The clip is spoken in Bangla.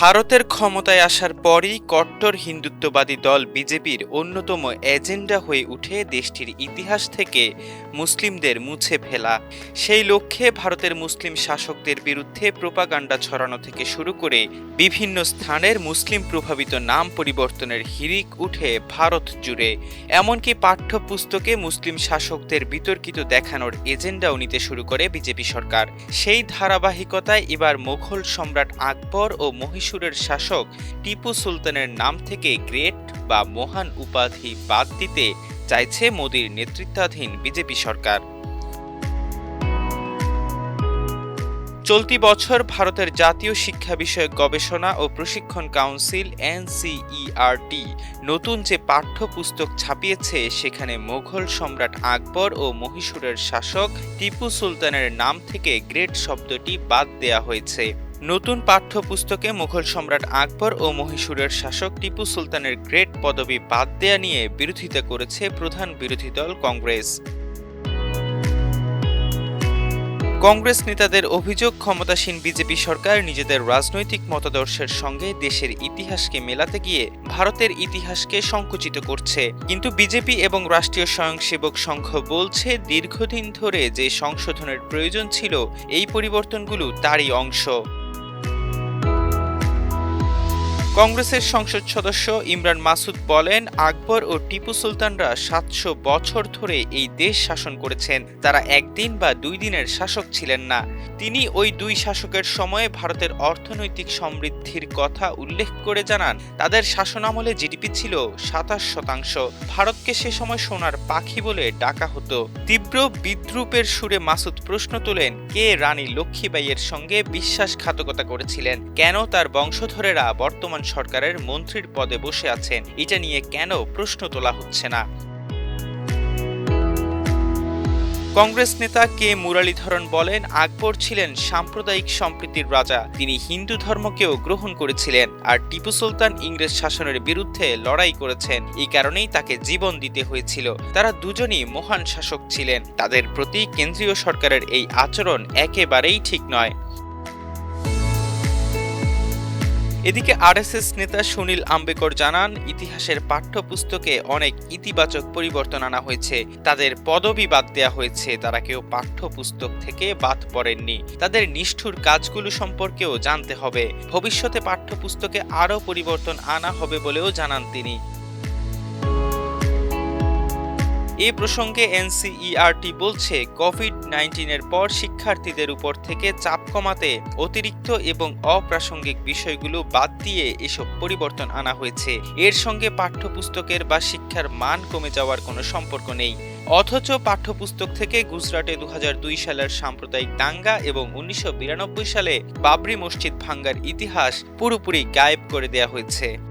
ভারতের ক্ষমতায় আসার পরই কট্টর হিন্দুত্ববাদী দল বিজেপির অন্যতম এজেন্ডা হয়ে উঠে দেশটির ইতিহাস থেকে মুসলিমদের মুছে ফেলা। সেই লক্ষ্যে ভারতের মুসলিম শাসকদের বিরুদ্ধে প্রোপাগান্ডা ছড়ানো থেকে শুরু করে বিভিন্ন স্থানের মুসলিম প্রভাবিত নাম পরিবর্তনের হিরিক উঠে ভারত জুড়ে। এমনকি পাঠ্যপুস্তকে মুসলিম শাসকদের বিতর্কিত দেখানোর এজেন্ডাও নিতে শুরু করে বিজেপি সরকার। সেই ধারাবাহিকতায় এবার মুঘল সম্রাট আকবর ও মহীশূরের শাসক টিপু সুলতানের নাম থেকে গ্রেট বা মহান উপাধি বাদ দিতে চাইছে মোদীর নেতৃত্বাধীন বিজেপি সরকার। চলতি বছর ভারতের জাতীয় শিক্ষা বিষয়ক গবেষণা ও প্রশিক্ষণ কাউন্সিল এনসিইআরটি নতুন যে পাঠ্যপুস্তক ছাপিয়েছে, সেখানে মোঘল সম্রাট আকবর ও মহীশূরের শাসক টিপু সুলতানের নাম থেকে গ্রেট শব্দটি বাদ দেয়া হয়েছে। নতুন পাঠ্যপুস্তকে মুঘল সম্রাট আকবর ও মহীশূরের শাসক টিপু সুলতানের গ্রেট পদবি বাদ দেয়া নিয়ে বিরোধিতা করেছে প্রধান বিরোধী দল কংগ্রেস। কংগ্রেস নেতাদের অভিযোগ, ক্ষমতাসীন বিজেপি সরকার নিজেদের রাজনৈতিক মতাদর্শের সঙ্গে দেশের ইতিহাসকে মেলাতে গিয়ে ভারতের ইতিহাসকে সংকুচিত করছে। কিন্তু বিজেপি এবং রাষ্ট্রীয় স্বয়ংসেবক সংঘ বলছে, দীর্ঘদিন ধরে যে সংশোধনের প্রয়োজন ছিল, এই পরিবর্তনগুলো তারই অংশ। কংগ্রেসের সংসদ সদস্য ইমরান মাসুদ বলেন, আকবর ও টিপু সুলতানরা সাতশো বছর ধরে এই দেশ শাসন করেছেন। তারা একদিন বা দুই দিনের শাসক ছিলেন না। তিনি ওই দুই শাসকের সময়ে ভারতের অর্থনৈতিক সমৃদ্ধির কথা উল্লেখ করে জানান, তাদের শাসনামলে জিডিপি ছিল সাতাশ শতাংশ। ভারতকে সে সময় সোনার পাখি বলে ডাকা হতো। তীব্র বিদ্রুপের সুরে মাসুদ প্রশ্ন তোলেন, কে রানী লক্ষ্মীবাইয়ের সঙ্গে বিশ্বাসঘাতকতা করেছিলেন? কেন তার বংশধরেরা বর্তমান সরকারের মন্ত্রীর পদে বসে আছেন। এটা নিয়ে কেন প্রশ্ন তোলা হচ্ছে না? কংগ্রেস নেতা কে মুরালীধরন বলেন, আকবর ছিলেন সাম্প্রদায়িক সম্প্রীতির রাজা। তিনি হিন্দু ধর্মকেও গ্রহণ করেছিলেন আর টিপু সুলতান ইংরেজ শাসনের বিরুদ্ধে লড়াই করেছেন। এই কারণেই তাকে জীবন দিতে হয়েছিল। তারা দুজনই মহান শাসক ছিলেন। তাদের প্রতি কেন্দ্রীয় সরকারের এই আচরণ একেবারেই ঠিক নয়। এদিকে আরএসএস নেতা সুনীল আম্বেকর জানান, ইতিহাসের পাঠ্যপুস্তকে অনেক ইতিবাচক পরিবর্তন আনা হয়েছে। তাদের পদবি বাদ দেওয়া হয়েছে, তারা কেউ পাঠ্যপুস্তক থেকে বাদ পড়েননি। তাদের নিষ্ঠুর কাজগুলো সম্পর্কেও জানতে হবে। ভবিষ্যতে পাঠ্যপুস্তকে আরও পরিবর্তন আনা হবে বলেও জানান তিনি। এ প্রসঙ্গে এনসিইআরটি বলছে কোভিড নাইন্টিনের পর শিক্ষার্থীদের উপর থেকে চাপ কমাতে অতিরিক্ত এবং অপ্রাসঙ্গিক বিষয়গুলো বাদ দিয়ে এসব পরিবর্তন আনা হয়েছে। এর সঙ্গে পাঠ্যপুস্তকের বা শিক্ষার মান কমে যাওয়ার কোনো সম্পর্ক নেই। অথচ পাঠ্যপুস্তক থেকে গুজরাটে দু হাজার দুই সালের সাম্প্রদায়িক দাঙ্গা এবং উনিশশো বিরানব্বই সালে বাবরি মসজিদ ভাঙ্গার ইতিহাস পুরোপুরি গায়েব করে দেয়া হয়েছে।